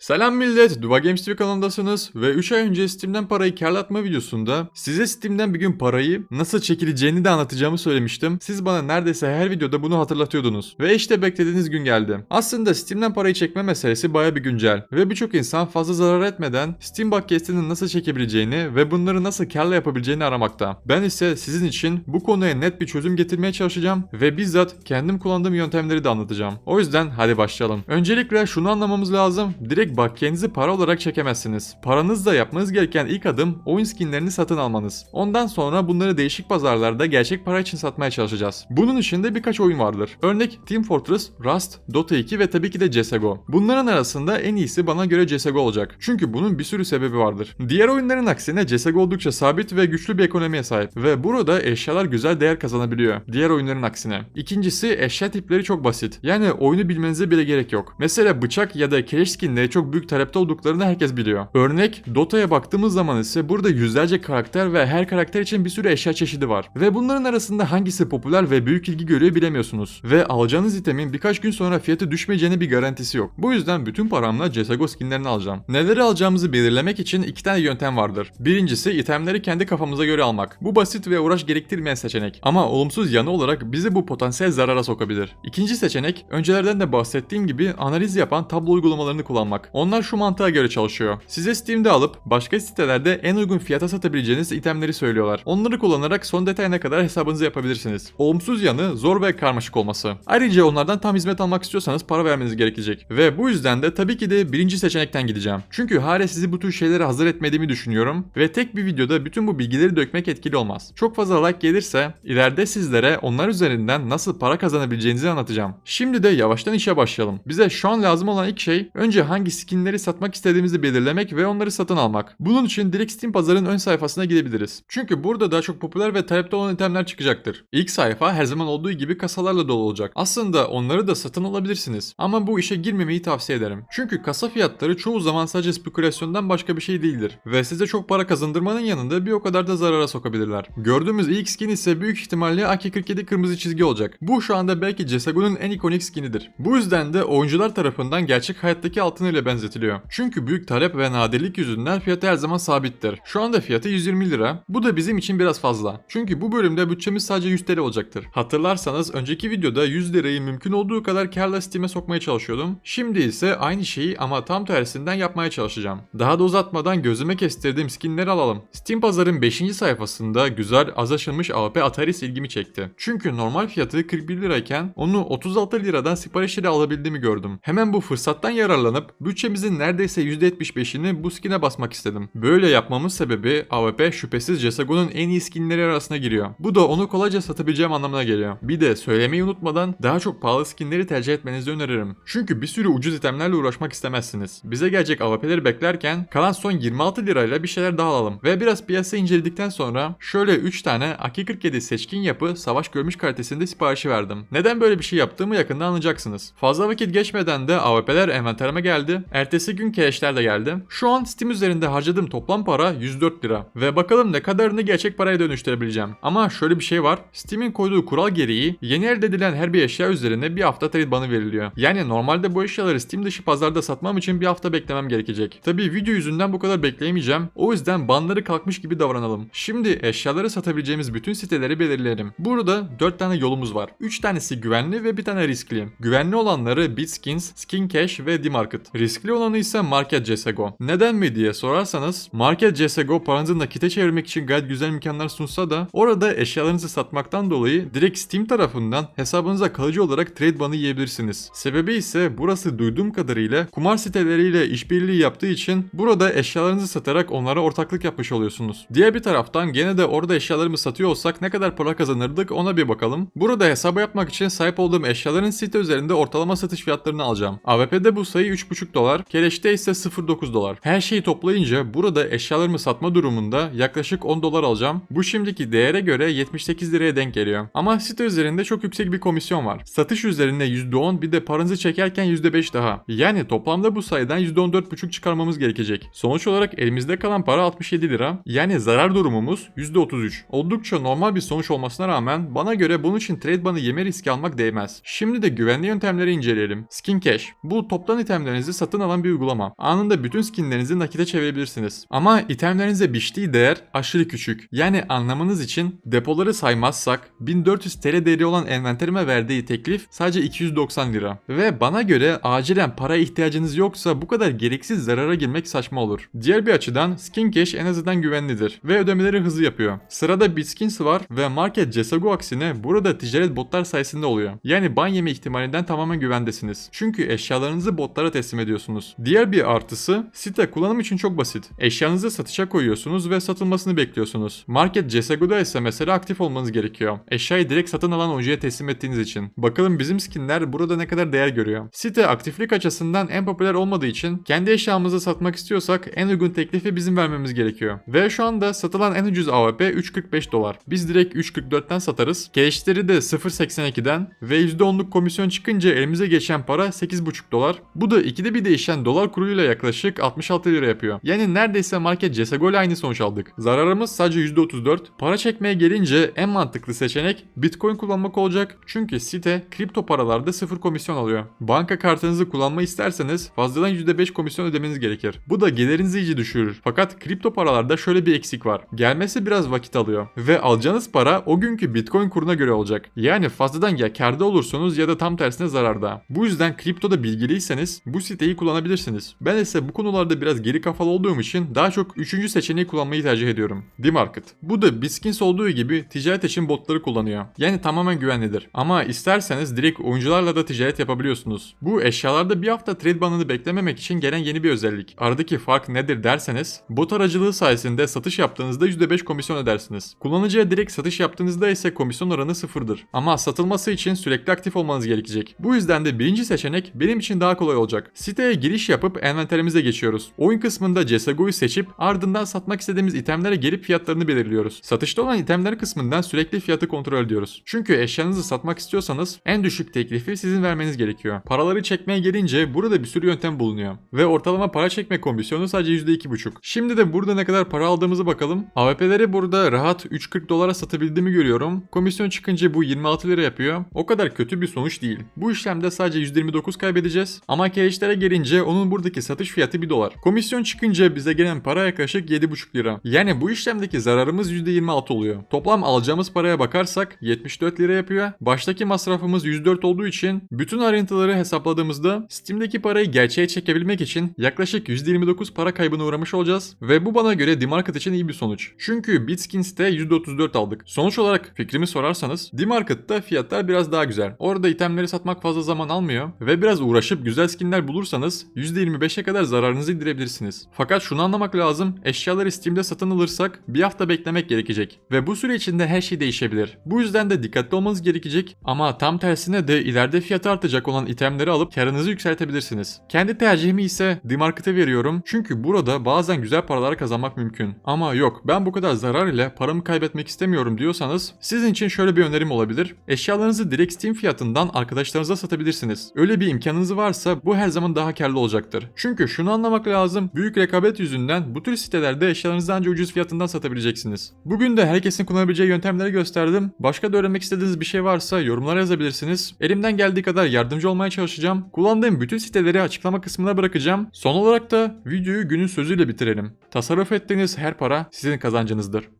Selam millet, Duva Games TV kanalındasınız ve 3 ay önce Steam'den parayı karlatma videosunda size Steam'den bir gün parayı nasıl çekileceğini de anlatacağımı söylemiştim. Siz bana neredeyse her videoda bunu hatırlatıyordunuz. Ve işte beklediğiniz gün geldi. Aslında Steam'den parayı çekme meselesi baya bir güncel ve birçok insan fazla zarar etmeden Steam bakiyesini nasıl çekebileceğini ve bunları nasıl karla yapabileceğini aramakta. Ben ise sizin için bu konuya net bir çözüm getirmeye çalışacağım ve bizzat kendim kullandığım yöntemleri de anlatacağım. O yüzden hadi başlayalım. Öncelikle şunu anlamamız lazım. Direkt bakiyenizi para olarak çekemezsiniz. Paranızla yapmanız gereken ilk adım oyun skinlerini satın almanız. Ondan sonra bunları değişik pazarlarda gerçek para için satmaya çalışacağız. Bunun içinde birkaç oyun vardır. Örnek Team Fortress, Rust, Dota 2 ve tabii ki de CSGO. Bunların arasında en iyisi bana göre CSGO olacak. Çünkü bunun bir sürü sebebi vardır. Diğer oyunların aksine CSGO oldukça sabit ve güçlü bir ekonomiye sahip ve burada eşyalar güzel değer kazanabiliyor. Diğer oyunların aksine. İkincisi eşya tipleri çok basit. Yani oyunu bilmenize bile gerek yok. Mesela bıçak ya da keleş skinleri çok büyük talepte olduklarını herkes biliyor. Örnek Dota'ya baktığımız zaman ise burada yüzlerce karakter ve her karakter için bir sürü eşya çeşidi var. Ve bunların arasında hangisi popüler ve büyük ilgi görüyor bilemiyorsunuz. Ve alacağınız itemin birkaç gün sonra fiyatı düşmeyeceğine bir garantisi yok. Bu yüzden bütün paramla CSGO skinlerini alacağım. Neleri alacağımızı belirlemek için iki tane yöntem vardır. Birincisi itemleri kendi kafamıza göre almak. Bu basit ve uğraş gerektirmeyen seçenek. Ama olumsuz yanı olarak bizi bu potansiyel zarara sokabilir. İkinci seçenek öncelerden de bahsettiğim gibi analiz yapan tablo uygulamalarını kullanmak. Onlar şu mantığa göre çalışıyor. Size Steam'de alıp başka sitelerde en uygun fiyata satabileceğiniz itemleri söylüyorlar. Onları kullanarak son detayına kadar hesabınızı yapabilirsiniz. Olumsuz yanı zor ve karmaşık olması. Ayrıca onlardan tam hizmet almak istiyorsanız para vermeniz gerekecek. Ve bu yüzden de tabii ki de birinci seçenekten gideceğim. Çünkü hala sizi bu tür şeylere hazır etmediğimi düşünüyorum ve tek bir videoda bütün bu bilgileri dökmek etkili olmaz. Çok fazla like gelirse ileride sizlere onlar üzerinden nasıl para kazanabileceğinizi anlatacağım. Şimdi de yavaştan işe başlayalım. Bize şu an lazım olan ilk şey önce hangi skinleri satmak istediğimizi belirlemek ve onları satın almak. Bunun için direkt Steam pazarın ön sayfasına gidebiliriz. Çünkü burada daha çok popüler ve talepte olan itemler çıkacaktır. İlk sayfa her zaman olduğu gibi kasalarla dolu olacak. Aslında onları da satın alabilirsiniz. Ama bu işe girmemeyi tavsiye ederim. Çünkü kasa fiyatları çoğu zaman sadece spekülasyondan başka bir şey değildir. Ve size çok para kazandırmanın yanında bir o kadar da zarara sokabilirler. Gördüğümüz ilk skin ise büyük ihtimalle AK-47 kırmızı çizgi olacak. Bu şu anda belki CSGO'nun en ikonik skinidir. Bu yüzden de oyuncular tarafından gerçek hayattaki altın ile benzetiliyor. Çünkü büyük talep ve nadirlik yüzünden fiyatı her zaman sabittir. Şu anda fiyatı 120 lira. Bu da bizim için biraz fazla. Çünkü bu bölümde bütçemiz sadece 100 TL olacaktır. Hatırlarsanız önceki videoda 100 lirayı mümkün olduğu kadar karla Steam'e sokmaya çalışıyordum. Şimdi ise aynı şeyi ama tam tersinden yapmaya çalışacağım. Daha da uzatmadan gözüme kestirdiğim skinleri alalım. Steam pazarın 5. sayfasında güzel az aşılmış AWP Ataris ilgimi çekti. Çünkü normal fiyatı 41 lirayken onu 36 liradan siparişleri alabildiğimi gördüm. Hemen bu fırsattan yararlanıp bütçemizin neredeyse %75'ini bu skine basmak istedim. Böyle yapmamın sebebi AWP şüphesiz CSGO'nun en iyi skinleri arasına giriyor. Bu da onu kolayca satabileceğim anlamına geliyor. Bir de söylemeyi unutmadan daha çok pahalı skinleri tercih etmenizi öneririm. Çünkü bir sürü ucuz itemlerle uğraşmak istemezsiniz. Bize gelecek AWP'leri beklerken kalan son 26 lirayla bir şeyler daha alalım. Ve biraz piyasa inceledikten sonra şöyle 3 tane AK-47 seçkin yapı savaş görmüş kalitesinde siparişi verdim. Neden böyle bir şey yaptığımı yakında anlayacaksınız. Fazla vakit geçmeden de AWP'ler envanterime geldi. Ertesi gün keşler de geldi. Şu an Steam üzerinde harcadığım toplam para 104 lira. Ve bakalım ne kadarını gerçek paraya dönüştürebileceğim. Ama şöyle bir şey var. Steam'in koyduğu kural gereği yeni elde edilen her bir eşya üzerine bir hafta trade banı veriliyor. Yani normalde bu eşyaları Steam dışı pazarda satmam için bir hafta beklemem gerekecek. Tabi video yüzünden bu kadar bekleyemeyeceğim. O yüzden banları kalkmış gibi davranalım. Şimdi eşyaları satabileceğimiz bütün siteleri belirleyelim. Burada 4 tane yolumuz var. 3 tanesi güvenli ve bir tane riskli. Güvenli olanları Bitskins, Skincash ve D-Market. Riskli olanı ise Market CSGO. Neden mi diye sorarsanız Market CSGO paranızı nakite çevirmek için gayet güzel imkanlar sunsa da orada eşyalarınızı satmaktan dolayı direkt Steam tarafından hesabınıza kalıcı olarak trade banı yiyebilirsiniz. Sebebi ise burası duyduğum kadarıyla kumar siteleriyle işbirliği yaptığı için burada eşyalarınızı satarak onlara ortaklık yapmış oluyorsunuz. Diğer bir taraftan gene de orada eşyalarımı satıyor olsak ne kadar para kazanırdık ona bir bakalım. Burada hesaba yapmak için sahip olduğum eşyaların site üzerinde ortalama satış fiyatlarını alacağım. AWP'de bu sayı 3,5 dolar, Keleş'te ise 0,9 dolar. Her şeyi toplayınca burada eşyalarımı satma durumunda yaklaşık 10 dolar alacağım. Bu şimdiki değere göre 78 liraya denk geliyor. Ama site üzerinde çok yüksek bir komisyon var. Satış üzerinde %10 bir de paranızı çekerken %5 daha. Yani toplamda bu sayıdan %14,5 çıkarmamız gerekecek. Sonuç olarak elimizde kalan para 67 lira. Yani zarar durumumuz %33. Oldukça normal bir sonuç olmasına rağmen bana göre bunun için trade banı yeme riski almak değmez. Şimdi de güvenli yöntemleri inceleyelim. Skin Cash. Bu toptan itemlerinizi satın satın alan bir uygulama. Anında bütün skinlerinizi nakite çevirebilirsiniz. Ama itemlerinize biçtiği değer aşırı küçük. Yani anlamanız için depoları saymazsak 1400 TL değeri olan envanterime verdiği teklif sadece 290 lira. Ve bana göre acilen para ihtiyacınız yoksa bu kadar gereksiz zarara girmek saçma olur. Diğer bir açıdan Skin Cash en azından güvenlidir ve ödemeleri hızlı yapıyor. Sırada Bitskins var ve market CSGO aksine burada ticaret botlar sayesinde oluyor. Yani ban yeme ihtimalinden tamamen güvendesiniz. Çünkü eşyalarınızı botlara teslim ediyorsunuz. Diğer bir artısı site kullanım için çok basit. Eşyanızı satışa koyuyorsunuz ve satılmasını bekliyorsunuz. Market CSGO'da ise mesela aktif olmanız gerekiyor. Eşyayı direkt satın alan oyuncuya teslim ettiğiniz için. Bakalım bizim skinler burada ne kadar değer görüyor. Site aktiflik açısından en popüler olmadığı için kendi eşyamızı satmak istiyorsak en uygun teklifi bizim vermemiz gerekiyor. Ve şu anda satılan en ucuz AWP 3.45 dolar. Biz direkt 3.44'ten satarız. Cash'leri de 0.82'den ve %10'luk komisyon çıkınca elimize geçen para 8.5 dolar. Bu da ikide bir değişen dolar kuruyla yaklaşık 66 lira yapıyor. Yani neredeyse market CSGO ile aynı sonuç aldık. Zararımız sadece %34. Para çekmeye gelince en mantıklı seçenek Bitcoin kullanmak olacak. Çünkü site kripto paralarda sıfır komisyon alıyor. Banka kartınızı kullanmayı isterseniz fazladan %5 komisyon ödemeniz gerekir. Bu da gelirinizi iyice düşürür. Fakat kripto paralarda şöyle bir eksik var. Gelmesi biraz vakit alıyor. Ve alacağınız para o günkü Bitcoin kuruna göre olacak. Yani fazladan ya karda olursunuz ya da tam tersine zararda. Bu yüzden kriptoda bilgiliyseniz bu siteyi kullanabilirsiniz. Ben ise bu konularda biraz geri kafalı olduğum için daha çok üçüncü seçeneği kullanmayı tercih ediyorum. D-Market. Bu da Biskins olduğu gibi ticaret için botları kullanıyor. Yani tamamen güvenlidir. Ama isterseniz direkt oyuncularla da ticaret yapabiliyorsunuz. Bu eşyalarda bir hafta trade banını beklememek için gelen yeni bir özellik. Aradaki fark nedir derseniz, bot aracılığı sayesinde satış yaptığınızda %5 komisyon ödersiniz. Kullanıcıya direkt satış yaptığınızda ise komisyon oranı sıfırdır. Ama satılması için sürekli aktif olmanız gerekecek. Bu yüzden de birinci seçenek benim için daha kolay olacak. Siteye giriş yapıp envanterimize geçiyoruz. Oyun kısmında CSGO'yu seçip ardından satmak istediğimiz itemlere gelip fiyatlarını belirliyoruz. Satışta olan itemler kısmından sürekli fiyatı kontrol ediyoruz. Çünkü eşyanızı satmak istiyorsanız en düşük teklifi sizin vermeniz gerekiyor. Paraları çekmeye gelince burada bir sürü yöntem bulunuyor. Ve ortalama para çekme komisyonu sadece %2,5. Şimdi de burada ne kadar para aldığımızı bakalım. AWP'leri burada rahat 3.40 dolara satabildiğimi görüyorum. Komisyon çıkınca bu 26 lira yapıyor. O kadar kötü bir sonuç değil. Bu işlemde sadece %29 kaybedeceğiz. Ama cash'lere gelince onun buradaki satış fiyatı 1 dolar. Komisyon çıkınca bize gelen para yaklaşık 7,5 lira. Yani bu işlemdeki zararımız %26 oluyor. Toplam alacağımız paraya bakarsak 74 lira yapıyor. Baştaki masrafımız 104 olduğu için bütün ayrıntıları hesapladığımızda Steam'deki parayı gerçeğe çekebilmek için yaklaşık %29 para kaybına uğramış olacağız ve bu bana göre D-Market için iyi bir sonuç. Çünkü Bitskins'te %34 aldık. Sonuç olarak fikrimi sorarsanız D-Market'ta fiyatlar biraz daha güzel. Orada itemleri satmak fazla zaman almıyor ve biraz uğraşıp güzel skinler bulursanız %25'e kadar zararınızı indirebilirsiniz. Fakat şunu anlamak lazım. Eşyaları Steam'de satın alırsak bir hafta beklemek gerekecek ve bu süre içinde her şey değişebilir. Bu yüzden de dikkatli olmanız gerekecek ama tam tersine de ileride fiyatı artacak olan itemleri alıp karınızı yükseltebilirsiniz. Kendi tercihimi ise D-Market'e veriyorum çünkü burada bazen güzel paralar kazanmak mümkün. Ama yok ben bu kadar zarar ile paramı kaybetmek istemiyorum diyorsanız sizin için şöyle bir önerim olabilir. Eşyalarınızı direkt Steam fiyatından arkadaşlarınıza satabilirsiniz. Öyle bir imkanınız varsa bu her zaman daha karlı olacaktır. Çünkü şunu anlamak lazım. Büyük rekabet yüzünden bu tür sitelerde eşyalarınızı ancak ucuz fiyatından satabileceksiniz. Bugün de herkesin kullanabileceği yöntemleri gösterdim. Başka da öğrenmek istediğiniz bir şey varsa yorumlara yazabilirsiniz. Elimden geldiği kadar yardımcı olmaya çalışacağım. Kullandığım bütün siteleri açıklama kısmına bırakacağım. Son olarak da videoyu günün sözüyle bitirelim. Tasarruf ettiğiniz her para sizin kazancınızdır.